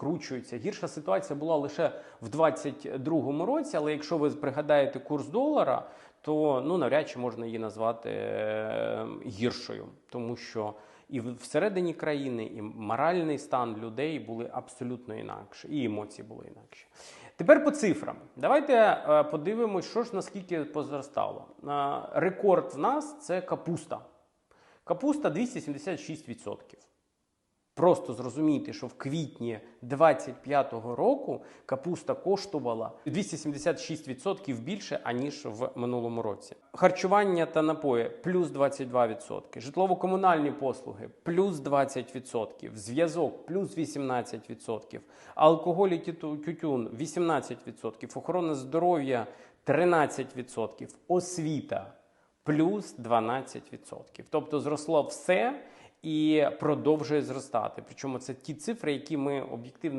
вкручуються. Гірша ситуація була лише в 2022 році, але якщо ви пригадаєте курс долара, то ну навряд чи можна її назвати е, гіршою, тому що і всередині країни, і моральний стан людей були абсолютно інакші, і емоції були інакші. Тепер по цифрам. Давайте е, подивимось, що ж наскільки позростало. Е, Рекорд в нас це капуста. Капуста 276%. Просто зрозумійте, що в квітні 25-го року капуста коштувала 276% більше, аніж в минулому році. Харчування та напої плюс 22%, житлово-комунальні послуги плюс 20%, зв'язок плюс 18%, алкоголь і тютю- тютюн 18%, охорона здоров'я 13%, освіта плюс 12%. Тобто зросло все і продовжує зростати. Причому це ті цифри, які ми об'єктивно.